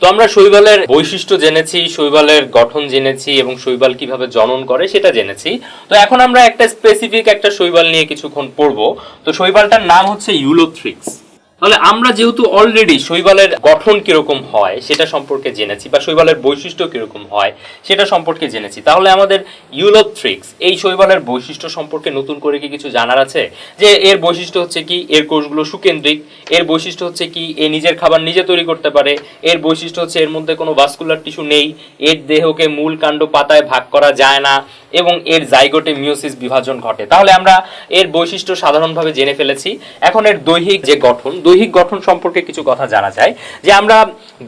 তো আমরা শৈবালের বৈশিষ্ট্য জেনেছি, শৈবালের গঠন জেনেছি এবং শৈবাল কীভাবে জনন করে সেটা জেনেছি। তো এখন আমরা একটা স্পেসিফিক একটা শৈবাল নিয়ে কিছুক্ষণ পড়ব। তো শৈবালটার নাম হচ্ছে ইউলোথ্রিক্স। তাহলে আমরা যেহেতু অলরেডি শৈবালের গঠন কীরকম হয়, সেটা সম্পর্কে জেনেছি, বা শৈবালের বৈশিষ্ট্য কীরকম হয়, সেটা সম্পর্কে জেনেছি, তাহলে আমাদের ইউলোথ্রিক্স এই শৈবালের বৈশিষ্ট্য সম্পর্কে নতুন করে কি কিছু জানার আছে? যে এর বৈশিষ্ট্য হচ্ছে কি, এর কোষগুলো সুকেন্দ্রিক, এর বৈশিষ্ট্য হচ্ছে কি, এ নিজের খাবার নিজে তৈরি করতে পারে, এর বৈশিষ্ট্য হচ্ছে এর মধ্যে কোনো ভাস্কুলার টিস্যু নেই, এর দেহকে মূল কাণ্ড পাতায় ভাগ করা যায় না, এবং এর জাইগোটে মিওসিস বিভাজন ঘটে। তাহলে আমরা এর বৈশিষ্ট্য সাধারণভাবে জেনে ফেলেছি। এখন এর দৈহিক যে গঠন দৈহিক গঠন সম্পর্কে কিছু কথা জানা যায়, যে আমরা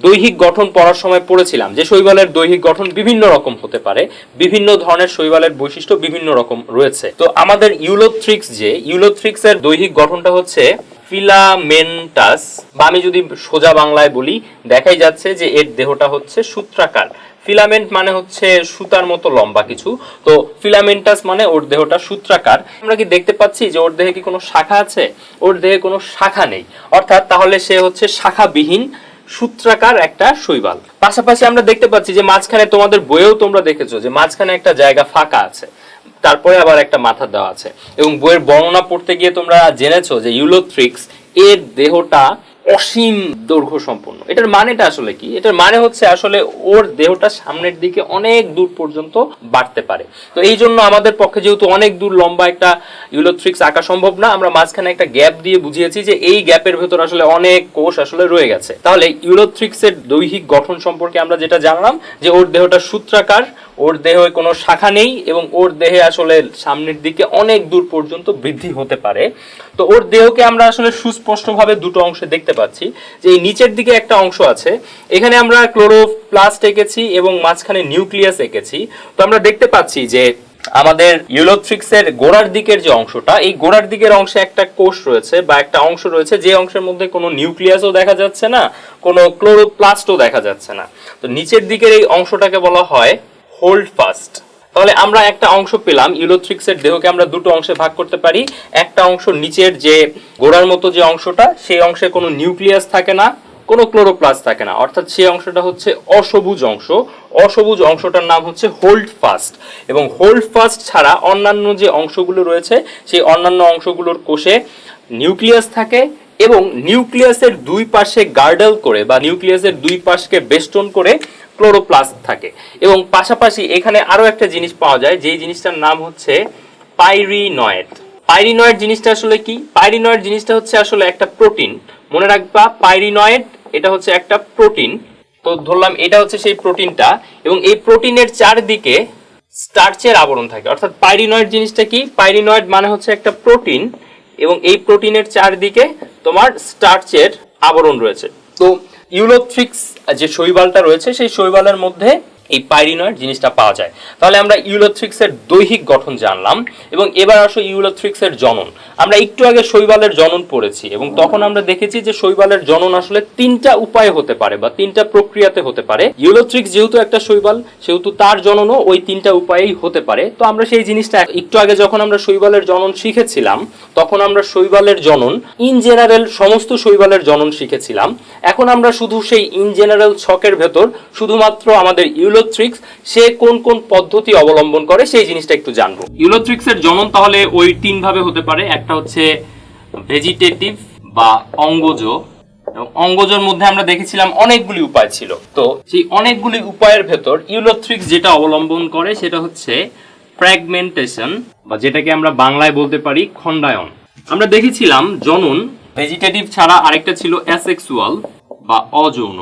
দৈহিক গঠন পড়ার সময় পড়েছিলাম, যে শৈবালের দৈহিক গঠন বিভিন্ন রকম হতে পারে, বিভিন্ন ধরনের শৈবালের বৈশিষ্ট্য বিভিন্ন রকম রয়েছে। তো আমাদের ইউলোথ্রিক্স যে ইউলোথ্রিক্স এর দৈহিক গঠনটা হচ্ছে ফিলামেন্টাস, বা আমি যদি সোজা বাংলায় বলি, দেখাই যাচ্ছে যে এর দেহটা হচ্ছে সূত্রাকার। ফিলামেন্ট মানে হচ্ছে সুতার মতো লম্বা কিছু। তো ফিলামেন্টাস মানে ওর দেহটা সূত্রাকার। আমরা কি দেখতে পাচ্ছি যে ওর দেহে কি কোনো শাখা আছে? ওর দেহে কোনো শাখা নেই। অর্থাৎ তাহলে সে হচ্ছে শাখাবিহীন সূত্রাকার একটা শৈবাল। পাশাপাশি আমরা দেখতে পাচ্ছি যে মাঝখানে তোমাদের বইয়েও তোমরা দেখেছ যে মাঝখানে একটা জায়গা ফাঁকা আছে। তারপরে আবার একটা মাথা দেওয়া আছে। এবং বইয়ের বর্ণনা পড়তে গিয়ে তোমরা জেনেছো যে ইউলোথ্রিক্স এর দেহটা অসীম দৈর্ঘ্য সম্পন্ন এটার মানেটা আসলে কি? এটার মানে হচ্ছে আসলে ওর দেহটা সামনের দিকে অনেক দূর পর্যন্ত বাড়তে পারে। তো এই জন্য আমাদের পক্ষে যেহেতু অনেক দূর লম্বা একটা ইউলোথ্রিক্স আঁকা সম্ভব না, আমরা মাঝখানে একটা গ্যাপ দিয়ে বুঝিয়েছি যে এই গ্যাপের ভেতর আসলে অনেক কোষ আসলে রয়ে গেছে। তাহলে ইউলোথ্রিক্সের দৈহিক গঠন সম্পর্কে আমরা যেটা জানলাম যে ওর দেহটা সূত্রাকার ওর দেহে কোনো শাখা নেই এবং ওর দেহে আসলে সামনের দিকে অনেক দূর পর্যন্ত বৃদ্ধি হতে পারে। তো ওর দেহকে আমরা আসলে সুস্পষ্টভাবে দুটো অংশে দেখতে পাচ্ছি। যে এই নিচের দিকে একটা অংশ আছে, এখানে আমরা ক্লোরোপ্লাস্ট এঁকেছি এবং মাঝখানে নিউক্লিয়াস এঁকেছি। তো আমরা দেখতে পাচ্ছি যে আমাদের ইউলোথ্রিক্সের গোড়ার দিকের যে অংশটা, এই গোড়ার দিকের অংশে একটা কোষ রয়েছে বা একটা অংশ রয়েছে যে অংশের মধ্যে কোনো নিউক্লিয়াসও দেখা যাচ্ছে না, কোনো ক্লোরোপ্লাস্টও দেখা যাচ্ছে না। তো নিচের দিকের এই অংশটাকে বলা হয় হোল্ড ফাস্ট তাহলে আমরা একটা অংশ পেলাম ইউলোথ্রিক্সের দেহকে আমরা দুটো অংশে ভাগ করতে পারি। একটা অংশ নিচের যে গোড়ার মতো যে অংশটা, সেই অংশে কোনো নিউক্লিয়াস থাকে না, কোনো ক্লোরোপ্লাস থাকে না। অর্থাৎ সেই অংশটা হচ্ছে অসবুজ অংশ। অসবুজ অংশটার নাম হচ্ছে হোল্ড ফাস্ট এবং হোল্ড ফাস্ট ছাড়া অন্যান্য যে অংশগুলো রয়েছে, সেই অন্যান্য অংশগুলোর কোষে নিউক্লিয়াস থাকে এবং নিউক্লিয়াসের দুই পাশে গার্ডেল করে বা নিউক্লিয়াসের দুই পাশকে বেষ্টন করে ক্লোরোপ্লাস্ট থাকে। এবং পাশাপাশি এখানে আরও একটা জিনিস পাওয়া যায়, যেই জিনিসটার নাম হচ্ছে পাইরিনয়েড। পাইরিনয়েড জিনিসটা আসলে কি? পাইরিনয়েড জিনিসটা হচ্ছে আসলে একটা প্রোটিন। মনে রাখবা, পাইরিনয়েড, এটা হচ্ছে একটা প্রোটিন। তো ধরলাম এটা হচ্ছে সেই প্রোটিনটা, এবং এই প্রোটিনের চারদিকে স্টার্চের আবরণ থাকে। অর্থাৎ পাইরিনয়েড জিনিসটা কি? পাইরিনয়েড মানে হচ্ছে একটা প্রোটিন এবং এই প্রোটিনের চারদিকে তোমার স্টার্চের আবরণ রয়েছে। তো ইউলোথ্রিক্স যে শৈবালটা রয়েছে, সেই শৈবালের মধ্যে এই পাইরিনয়েড জিনিসটা পাওয়া যায়। তাহলে আমরা ইউলোথ্রিক্সের দৈহিক গঠন জানলাম এবং এবার আসো ইউলোথ্রিক্সের জনন। আমরা একটু আগে শৈবালের জনন পড়েছি এবং তখন আমরা দেখেছি যে শৈবালের জনন আসলে তিনটা উপায়ে হতে পারে বা তিনটা প্রক্রিয়াতে হতে পারে। ইউলোথ্রিক্স যেহেতু একটা শৈবাল, সেহেতু তার জননও ওই তিনটা উপায়েই হতে পারে। তো আমরা সেই জিনিসটা একটু আগে যখন আমরা শৈবালের জনন শিখেছিলাম, তখন আমরা শৈবালের জনন ইন জেনারেল সমস্ত শৈবালের জনন শিখেছিলাম। এখন আমরা শুধু সেই ইন জেনারেল ছকের ভেতর, শুধুমাত্র আমাদের ইউলোথ্রিক্স, সে কোন কোন পদ্ধতি অবলম্বন করে সেই জিনিসটা একটু জানব। ইউলোথ্রিক্সের জনন তাহলে ওই তিন ভাবে হতে পারে। একটা হচ্ছে ভেজিটেটিভ বা অঙ্গজ। অঙ্গজের মধ্যে আমরা দেখেছিলাম অনেকগুলি উপায় ছিল। তো সেই অনেকগুলি উপায়ের ভেতর ইউলোথ্রিক্স যেটা অবলম্বন করে সেটা হচ্ছে ফ্র্যাগমেন্টেশন বা যেটাকে আমরা বাংলায় বলতে পারি খণ্ডায়ন। আমরা দেখেছিলাম জনন ভেজিটেটিভ ছাড়া আরেকটা ছিল অ্যাসেক্সুয়াল বা অযৌন।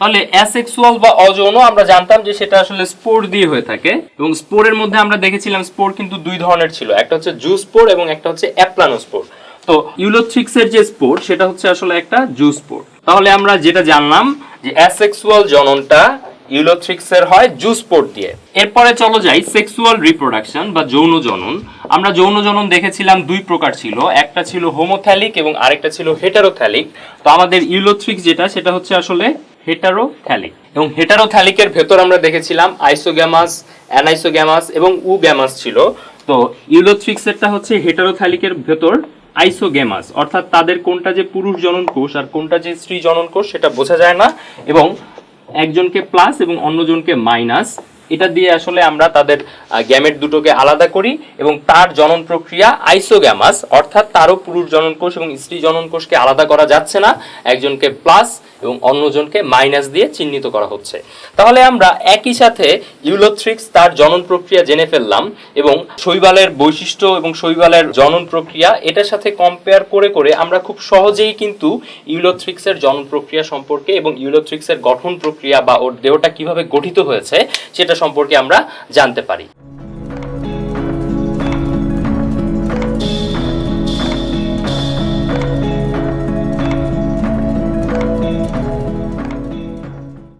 তাহলে অ্যাসেক্সুয়াল বা অযৌন আমরা জানতাম যে সেটা আসলে স্পোর দিয়ে হয়ে থাকে, এবং স্পোরের মধ্যে আমরা দেখেছিলাম স্পোর কিন্তু দুই ধরনের ছিল, একটা হচ্ছে জু স্পোর এবং একটা হচ্ছে অ্যাপ্লানো অ্যাপ্লানোস্পোর তো ইউলোথ্রিক্সের যে স্পোর সেটা হচ্ছে আসলে একটা জু স্পোর তাহলে আমরা যেটা জানলাম যে অ্যাসেক্সুয়াল জননটা ইউলোথ্রিক্সের হয় জু স্পোর দিয়ে। এরপরে চলো যাই সেক্সুয়াল রিপ্রোডাকশন বা যৌন জনন। আমরা যৌন জনন দেখেছিলাম দুই প্রকার ছিল, একটা ছিল হোমোথ্যালিক এবং আরেকটা ছিল হেটারোথ্যালিক তো আমাদের ইউলোথ্রিক্স যেটা, সেটা হচ্ছে আসলে হেটারোথ্যালিক এবং হেটারোথ্যালিকের ভেতর আমরা দেখেছিলাম আইসোগ্যামাস অ্যানাইসোগ্যামাস এবং উগ্যামাস ছিল। তো ইউলোথ্রিক্সেরটা হচ্ছে হেটারোথ্যালিকের ভেতর আইসোগেমাস অর্থাৎ তাদের কোনটা যে পুরুষ জনন কোষ আর কোনটা যে স্ত্রী জনন কোষ সেটা বোঝা যায় না। এবং একজনকে প্লাস এবং অন্যজনকে মাইনাস এটা দিয়ে আসলে আমরা তাদের গ্যামেট দুটোকে আলাদা করি এবং তার জনন প্রক্রিয়া আইসোগ্যামাস, অর্থাৎ তারও পুরুষ জনন কোষ এবং স্ত্রী জনন কোষকে আলাদা করা যাচ্ছে না, একজনকে প্লাস এবং অন্যজনকে মাইনাস দিয়ে চিহ্নিত করা হচ্ছে। তাহলে আমরা একই সাথে ইউলোথ্রিক্স তার জনন প্রক্রিয়া জেনে ফেললাম এবং শৈবালের বৈশিষ্ট্য এবং শৈবালের জনন প্রক্রিয়া এটার সাথে কম্পেয়ার করে করে আমরা খুব সহজেই কিন্তু ইউলোথ্রিক্সের জনন প্রক্রিয়া সম্পর্কে এবং ইউলোথ্রিক্সের গঠন প্রক্রিয়া বা ওর দেহটা কীভাবে গঠিত হয়েছে সেটা সম্পর্কে আমরা জানতে পারি।